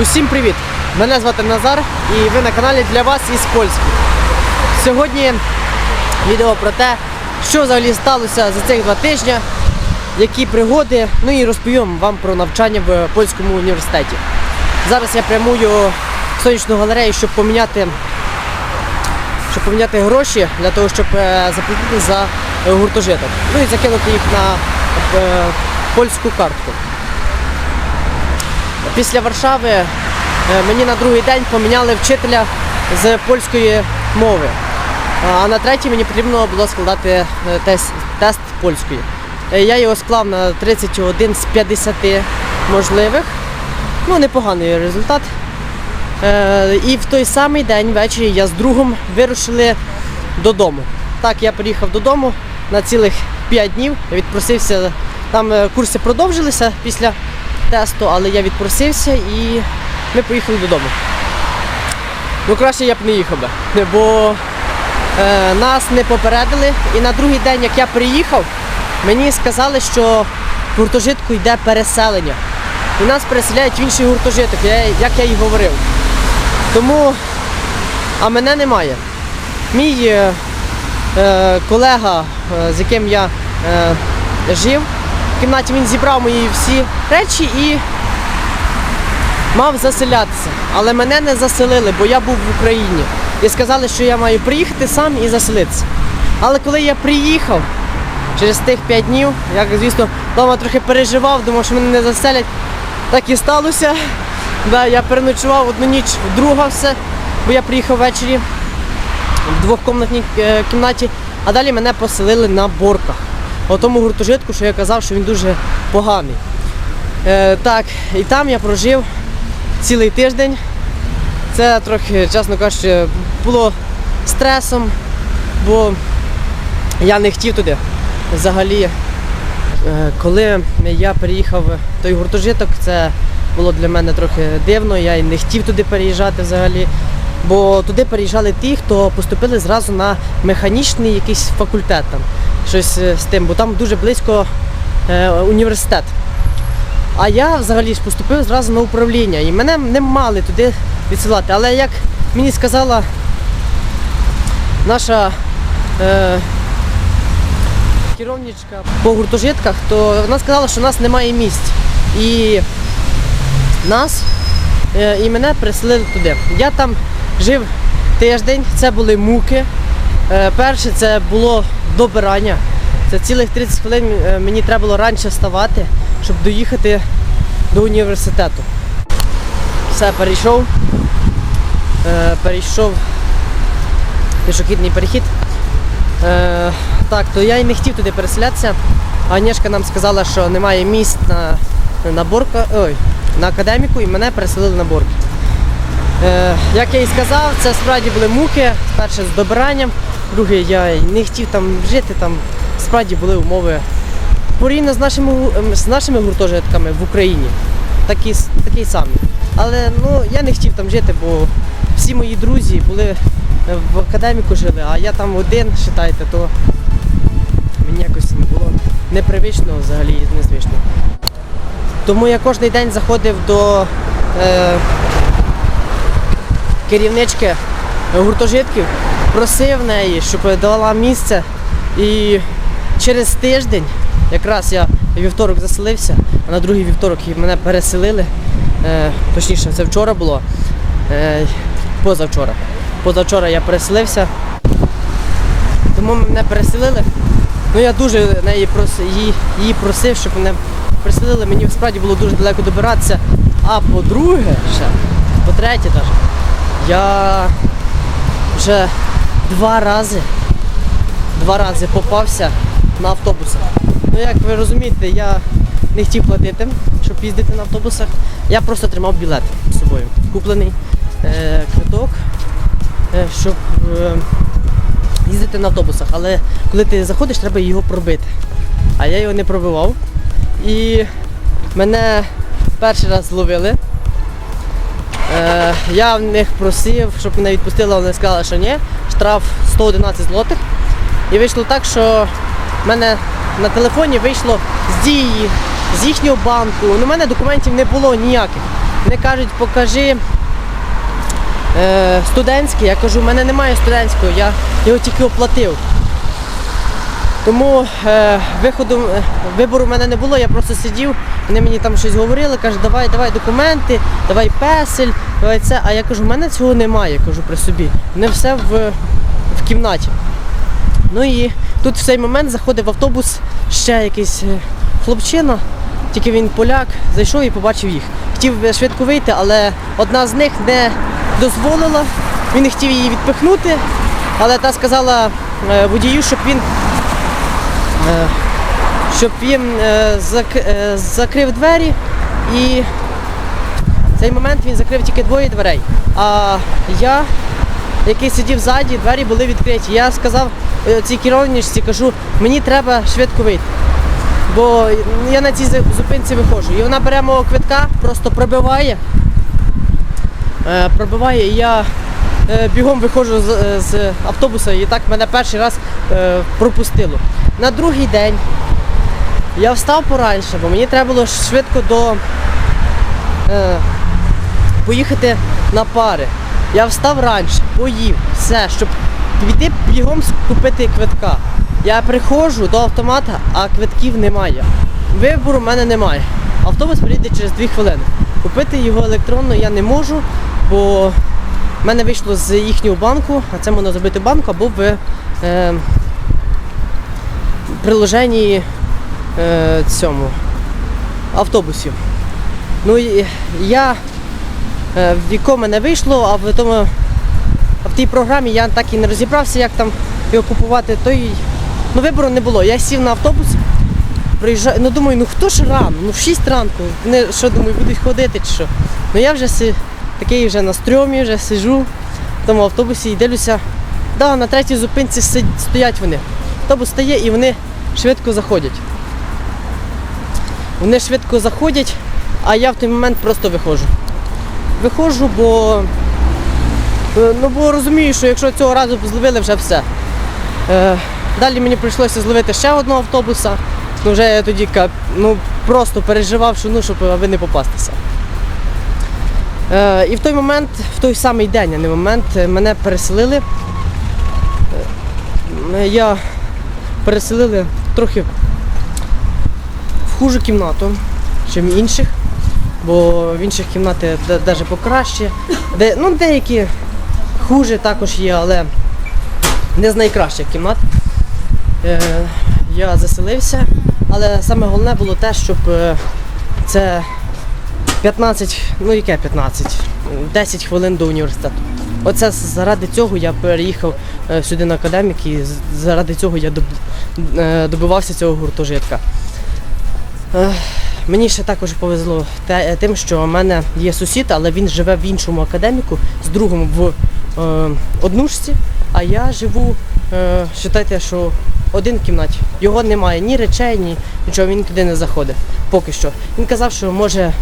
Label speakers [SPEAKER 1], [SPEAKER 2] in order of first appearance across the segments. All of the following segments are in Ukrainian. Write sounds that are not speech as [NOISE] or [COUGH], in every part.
[SPEAKER 1] Усім привіт! Мене звати Назар і ви на каналі для вас із Польськи. Сьогодні відео про те, що взагалі сталося за цих два тижні, які пригоди, ну і розповім вам про навчання в польському університеті. Зараз я прямую в сонячну галерею, щоб поміняти, щоб поміняти гроші для того, щоб е, заплатити за гуртожиток. Ну і закинути їх на е, польську картку. Після Варшави е, мені на другий день поміняли вчителя з польської мови. А на третій мені потрібно було складати е, тест, тест польської. Е, Я його склав на 31 з 50 можливих. Ну, непоганий результат. І в той самий день ввечері я з другом вирушили додому. Так, я приїхав додому на цілих 5 днів. Я відпросився. Там курси продовжилися після тесту, але я відпросився і ми поїхали додому. Ну краще я б не їхав би, бо е, нас не попередили. І на другий день, як я приїхав, мені сказали, що в гуртожитку йде переселення. І нас переселяють в інший гуртожиток, як я і говорив. Тому, а мене немає. Мій е, е, колега, е, з яким я е, жив кімнаті, він зібрав мої всі речі і мав заселятися. Але мене не заселили, бо я був в Україні. І сказали, що я маю приїхати сам і заселитися. Але коли я приїхав через тих 5 днів, я, звісно, вдома трохи переживав, думав, що мене не заселять. Так і сталося. Да, я переночував одну ніч друга все, бо я приїхав ввечері в двохкомнатній е, кімнаті, а далі мене поселили на борках. У тому гуртожитку, що я казав, що він дуже поганий. Е, так, і там я прожив цілий тиждень. Це трохи, чесно кажучи, було стресом, бо я не хотів туди. Взагалі, е, коли я переїхав в той гуртожиток, це було для мене трохи дивно, я й не хотів туди переїжджати взагалі. Бо туди переїжджали ті, хто поступили зразу на механічний якийсь факультет, там, щось е, з тим, бо там дуже близько е, університет. А я взагалі ж поступив зразу на управління і мене не мали туди відсилати. Але як мені сказала наша е, керівничка по гуртожитках, то вона сказала, що нас немає місць. І нас е, і мене переселили туди. Я там жив тиждень, це були муки. Е, перше це було добирання. Це цілих 30 хвилин е, мені треба було раніше вставати, щоб доїхати до університету. Все, перейшов. Е, перейшов пішохідний перехід. Е, так, то я і не хотів туди переселятися. А нам сказала, що немає місць на, на борка, ой, на академіку і мене переселили на борки. Як я і сказав, це справді були муки. Перше з добиранням, друге я не хотів там жити, там справді були умови порівняно з нашими, з нашими гуртожитками в Україні. Такі, с- такі самі. Але ну, я не хотів там жити, бо всі мої друзі були е, в академіку жили, а я там один, вважайте, то мені якось не було непривично взагалі незвично. Тому я кожен день заходив до е, керівнички гуртожитків, просив неї, щоб дала місце. І через тиждень, якраз я вівторок заселився, а на другий вівторок мене переселили. Е, точніше, це вчора було. Е, позавчора. Позавчора я переселився. Тому мене переселили. Ну я дуже неї прос- її, її просив, щоб мене переселили. Мені справді було дуже далеко добиратися. А по-друге, ще, по-третє я вже два рази, два рази попався на автобусах. Ну як ви розумієте, я не хотів платити, щоб їздити на автобусах. Я просто тримав білет з собою. Куплений е, квиток, е, щоб е, їздити на автобусах. Але коли ти заходиш, треба його пробити. А я його не пробивав. І мене перший раз зловили. Е, я в них просив, щоб мене відпустили, вони сказали, що ні. Штраф 111 злотих. І вийшло так, що в мене на телефоні вийшло з дії, з їхнього банку. Ну, у мене документів не було ніяких. Вони кажуть, покажи е, студентський. Я кажу, в мене немає студентського, я його тільки оплатив. Тому е, виходу, е, вибору в мене не було, я просто сидів, вони мені там щось говорили, кажуть, давай, давай документи, давай песель, давай це. А я кажу, в мене цього немає, кажу при собі. Не все в, в кімнаті. Ну і тут в цей момент заходив в автобус ще якийсь е, хлопчина, тільки він поляк, зайшов і побачив їх. Хотів е, швидко вийти, але одна з них не дозволила. Він хотів її відпихнути, але та сказала водію, щоб він щоб він е, е, закрив двері і в цей момент він закрив тільки двоє дверей. А я, який сидів ззаді, двері були відкриті. Я сказав е, цій керівничці, кажу, мені треба швидко вийти. Бо я на цій зупинці виходжу. І вона бере мого квитка, просто пробиває. Е, пробиває, і я е, бігом виходжу з, е, з автобуса, і так мене перший раз е, пропустило. На другий день я встав пораніше, бо мені треба було швидко до е, поїхати на пари. Я встав раніше, поїв, все, щоб піти бігом купити квитка. Я приходжу до автомата, а квитків немає. Вибору в мене немає. Автобус приїде через 2 хвилини. Купити його електронно я не можу, бо в мене вийшло з їхнього банку, а це можна зробити в банку або в е, приложенні е, цьому автобусів. Ну і я е, в віко мене вийшло, а в тому в тій програмі я так і не розібрався, як там його купувати. То й ну, вибору не було. Я сів на автобус, приїжджаю, ну думаю, ну хто ж рано? Ну в 6 ранку. Вони що думаю, будуть ходити чи що? Ну я вже си, такий вже на стрьомі, вже сижу в тому автобусі і дивлюся. Да, на третій зупинці стоять вони. Автобус стає і вони швидко заходять. Вони швидко заходять, а я в той момент просто виходжу. Виходжу, бо, е, ну, бо розумію, що якщо цього разу зловили, вже все. Е, далі мені прийшлося зловити ще одного автобуса. Ну вже я тоді ну, просто переживав, що ну, щоб аби не попастися. Е, і в той момент, в той самий день, а не момент, е, мене переселили. Е, я переселили трохи в хужу кімнату, ніж в інших, бо в інших кімнати навіть покраще. Де, ну, деякі хуже також є, але не з найкращих кімнат. Я заселився, але саме головне було те, щоб це 15, ну яке 15, 10 хвилин до університету. Оце заради цього я переїхав е, сюди на академік і заради цього я е, добивався цього гуртожитка. Е, Мені ще також повезло тим, що в мене є сусід, але він живе в іншому академіку з другом в е, однушці, а я живу, вважайте, що один кімнаті. Його немає ні речей, ні нічого, він туди не заходить. Поки що. Він казав, що може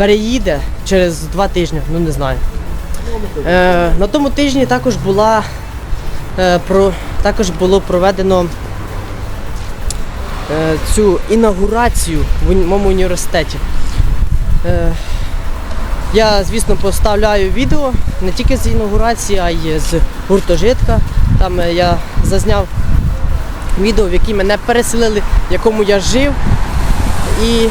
[SPEAKER 1] переїде через два тижні, ну не знаю. Е, на тому тижні також була е, про, також було проведено е, цю інаугурацію в моєму університеті. Е, я, звісно, поставляю відео не тільки з інаугурації, а й з гуртожитка. Там е, я зазняв відео, в якій мене переселили, в якому я жив. І,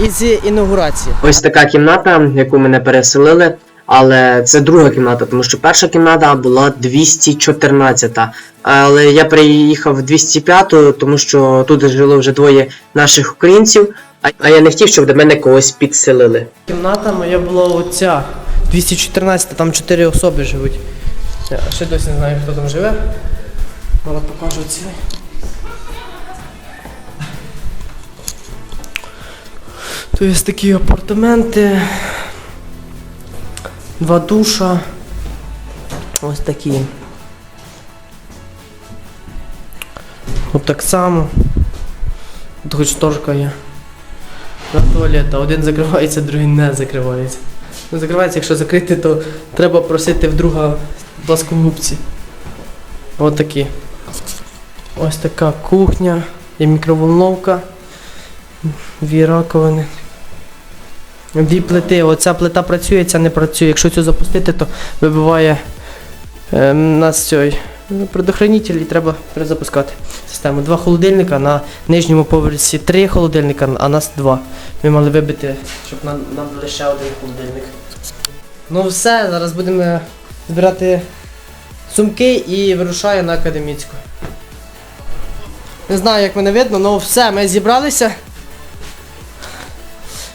[SPEAKER 1] і з інаугурації.
[SPEAKER 2] Ось така кімната, яку мене переселили, але це друга кімната, тому що перша кімната була 214. Але я приїхав в 205, тому що тут жило вже двоє наших українців, а- а я не хотів, щоб до мене когось підселили.
[SPEAKER 1] Кімната моя була оця. 214, там 4 особи живуть. Я ще досі не знаю, хто там живе. Але покажу ці. Тут є такі апартаменти. Два душа. Ось такі. От так само. Тут хоч шторка є. Два туалета. Один закривається, другий не закривається. Ну, закривається, якщо закрити, то треба просити в друга пласкогубці. Ось такі. Ось така кухня, є мікроволновка, дві раковини. Дві плити. Оця плита працює, ця не працює. Якщо цю запустити, то вибиває е, нас цей предохранитель і треба перезапускати систему. Два холодильника на нижньому поверсі три холодильника, а нас два. Ми мали вибити, щоб нам, нам були ще один холодильник. Ну все, зараз будемо збирати сумки і вирушаю на академічку. Не знаю, як мене видно, але все, ми зібралися.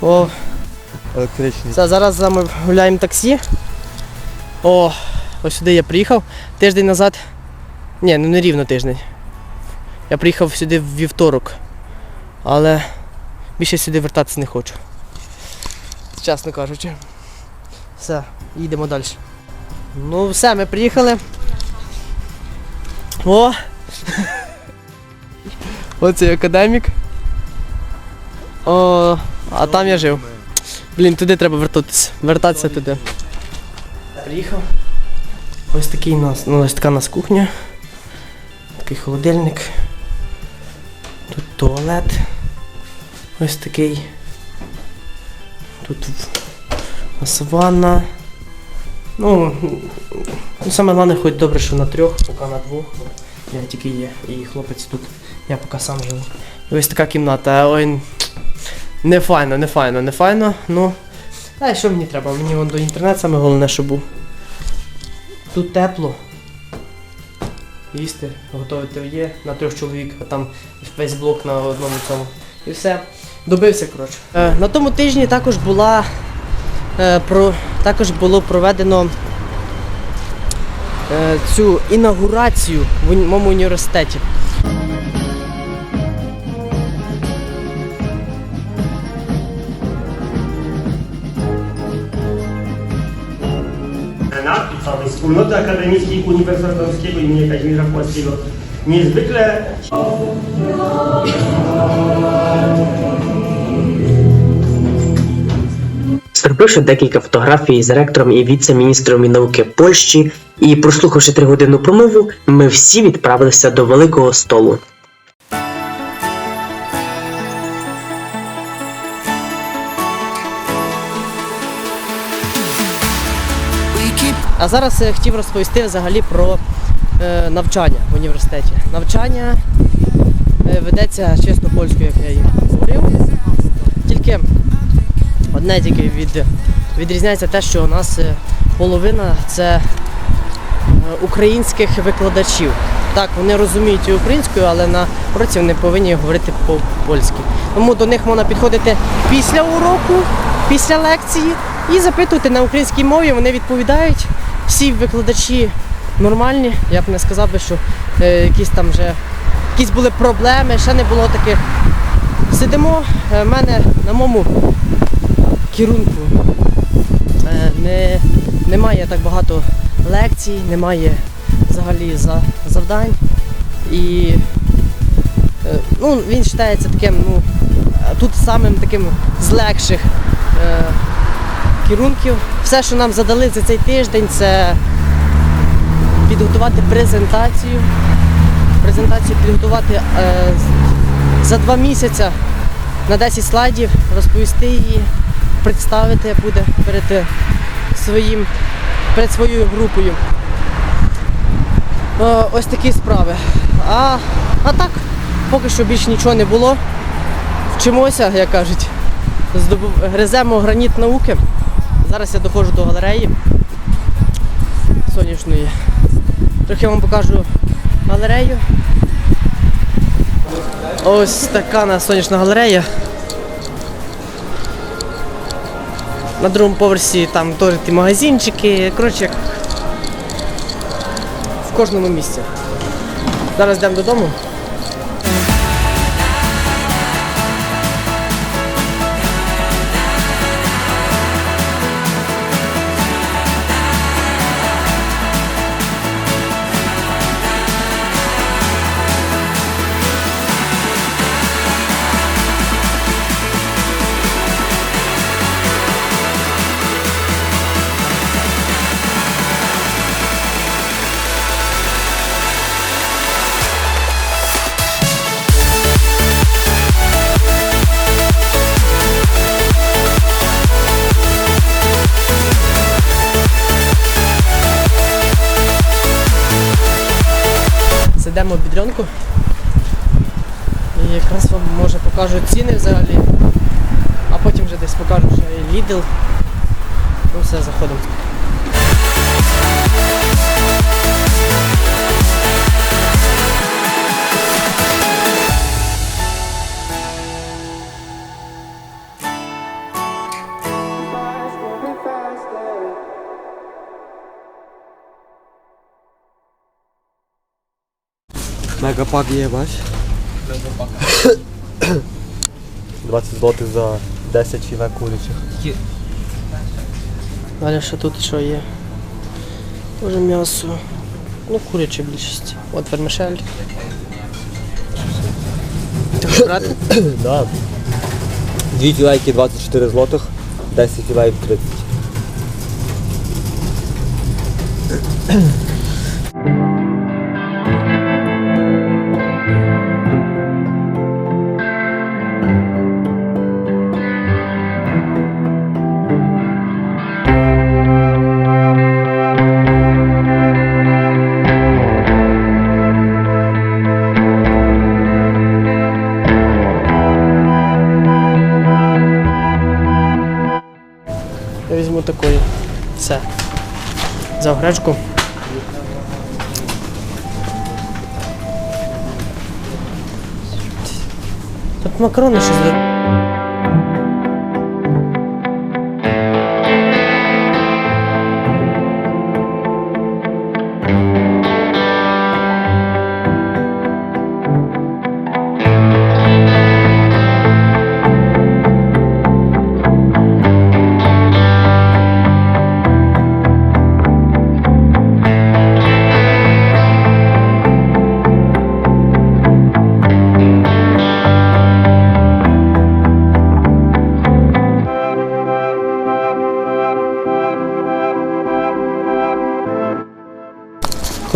[SPEAKER 1] О,
[SPEAKER 3] Електричний.
[SPEAKER 1] все, зараз замовляємо таксі. О, ось сюди я приїхав тиждень назад. Ні, ну не рівно тиждень. Я приїхав сюди в вівторок. Але більше сюди вертатися не хочу. Чесно кажучи. Все, їдемо далі. Ну все, ми приїхали. О! [LAUGHS] Оцей академік. О, а там я жив. Блін, туди треба вертатися. Вертатися туди. Приїхав. Ось такий у нас, ну ось така у нас кухня. Такий холодильник. Тут туалет. Ось такий. Тут у нас ванна. Ну, ну саме головне, хоч добре, що на трьох, поки на двох. Я тільки є. І хлопець тут. Я поки сам живу. І ось така кімната. Ой, не файно, не файно, не файно. Ну. А що мені треба? Мені вон до інтернет саме головне, щоб був. Тут тепло. Їсти, готувати є на трьох чоловік, а там весь блок на одному цьому. І все. Добився, коротше. Е, на тому тижні також була. Е, про, також було проведено е, цю інаугурацію в моєму університеті.
[SPEAKER 4] Wspólnoty akademickiej Uniwersytetu Warszawskiego im. Kazimierza Płackiego niezwykle
[SPEAKER 2] Зробивши декілька фотографій з ректором і віце-міністром науки Польщі і прослухавши тригодинну промову, ми всі відправилися до великого столу.
[SPEAKER 1] А зараз я хотів розповісти взагалі про е, навчання в університеті. Навчання е, ведеться чесно польською, як я і говорив. Тільки одне тільки від, відрізняється те, що у нас е, половина це е, українських викладачів. Так, вони розуміють і українською, але на уроці вони повинні говорити по-польськи. Тому до них можна підходити після уроку, після лекції і запитувати на українській мові. Вони відповідають. Всі викладачі нормальні. Я б не сказав би, що е, якісь там вже якісь були проблеми, ще не було таких. Сидимо, в мене на моєму керунку е, не, немає так багато лекцій, немає взагалі за, завдань. І е, ну, він вважається таким, ну, е, тут самим таким з легших е, керунків. Все, що нам задали за цей тиждень, це підготувати презентацію. Презентацію підготувати е, за два місяці на 10 слайдів, розповісти її, представити буде перед е, своїм, перед своєю групою. Е, ось такі справи. А, а так, поки що більш нічого не було. Вчимося, як кажуть. Гриземо граніт науки. Зараз я доходжу до галереї сонячної. Трохи вам покажу галерею. Ось така у нас сонячна галерея. На другому поверсі там теж ті магазинчики. Коротше, як в кожному місці. Зараз йдемо додому. Йдемо в бідрянку. І якраз вам може покажу ціни взагалі. А потім вже десь покажу, що і Lidl. Ну все, заходимо.
[SPEAKER 3] Мегапак є, бач? 20 злотих за 10 філе курячих.
[SPEAKER 1] Далі ще тут що є? Може м'ясо. Ну, куряче більшість. От вермишель. Ти хочеш [COUGHS] брати?
[SPEAKER 3] Да. Дві філейки 24 злотих, 10 філеїв 30.
[SPEAKER 1] Взяв гречку. Тут макарони щось.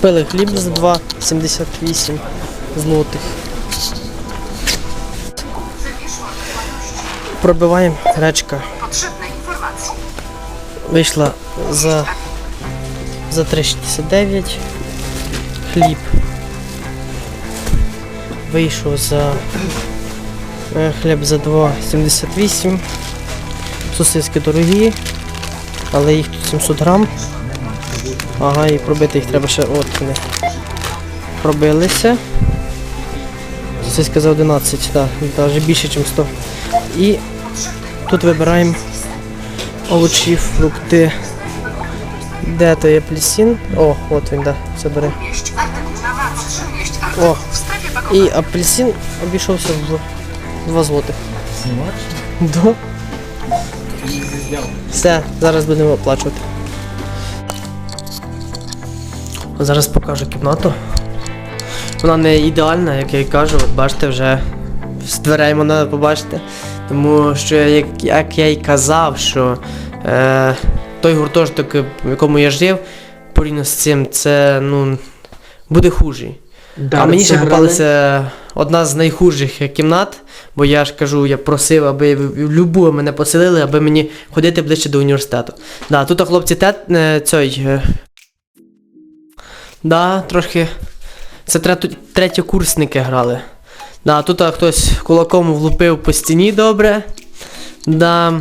[SPEAKER 1] Купили хліб за 2,78 злотих. Пробиваємо гречка. Вийшла за, за 3,69 хліб. Вийшов за е, хліб за 2,78. Сосиски дорогі, але їх тут 700 грам. Ага, і пробити їх треба ще от вони. Пробилися. Сосиска за 11, так, навіть більше, ніж 100. І тут вибираємо овочі, фрукти. Де той апельсин? О, от він, да, це
[SPEAKER 5] wagę. Umieść
[SPEAKER 1] О, і апельсин обійшовся в 2 злотих. Да. Все, зараз будемо оплачувати. Зараз покажу кімнату. Вона не ідеальна, як я й кажу, от бачите, вже з дверей можна побачити. Тому що, як, як я й казав, що е, той гуртожиток, в якому я жив, порівняно з цим, це ну, буде хужий. а мені ще попалася одна з найхужих кімнат, бо я ж кажу, я просив, аби в любу мене поселили, аби мені ходити ближче до університету. Да, тут хлопці те, е, цей. Да, трохи. Це третю, третьокурсники грали. Да, тут хтось кулаком влупив по стіні добре. Да.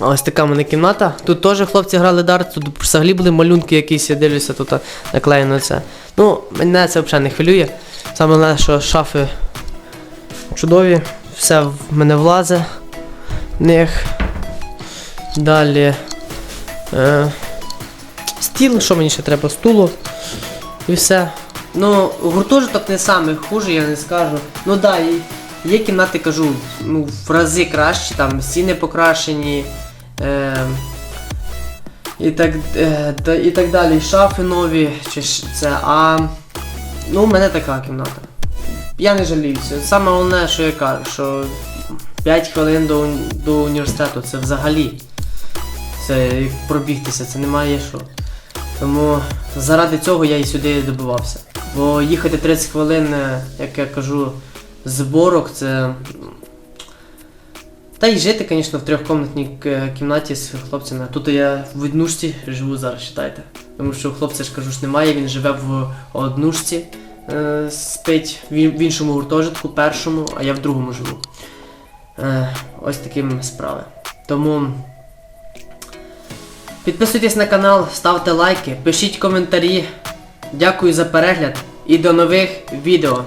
[SPEAKER 1] Ось така в мене кімната. Тут теж хлопці грали дарт, тут взагалі були малюнки якісь, я дивлюся, тут наклеєно це. Ну, мене це взагалі не хвилює. Саме головне, що шафи чудові, все в мене влазе в них. Далі. Е, стіл, що мені ще треба? Стулу. І все. Ну, гуртожиток не саме хуже, я не скажу. Ну да, є кімнати, кажу, ну, в рази кращі, там стіни покрашені. Е, і так, е, і так далі. Шафи нові, чи це. А ну, у мене така кімната. Я не жаліюся. Саме головне, що я кажу, що 5 хвилин до, до університету це взагалі. Це пробігтися, це немає що. Тому заради цього я і сюди добивався. Бо їхати 30 хвилин, е, як я кажу, з борок, це. Та й жити, звісно, в трьохкомнатній кімнаті з хлопцями. Тут я в однушці живу зараз, вважайте. Тому що хлопця ж кажу ж немає, він живе в однушці е, спить в іншому гуртожитку, першому, а я в другому живу. Е, ось таким справи. Тому підписуйтесь на канал, ставте лайки, пишіть коментарі. Дякую за перегляд і до нових відео.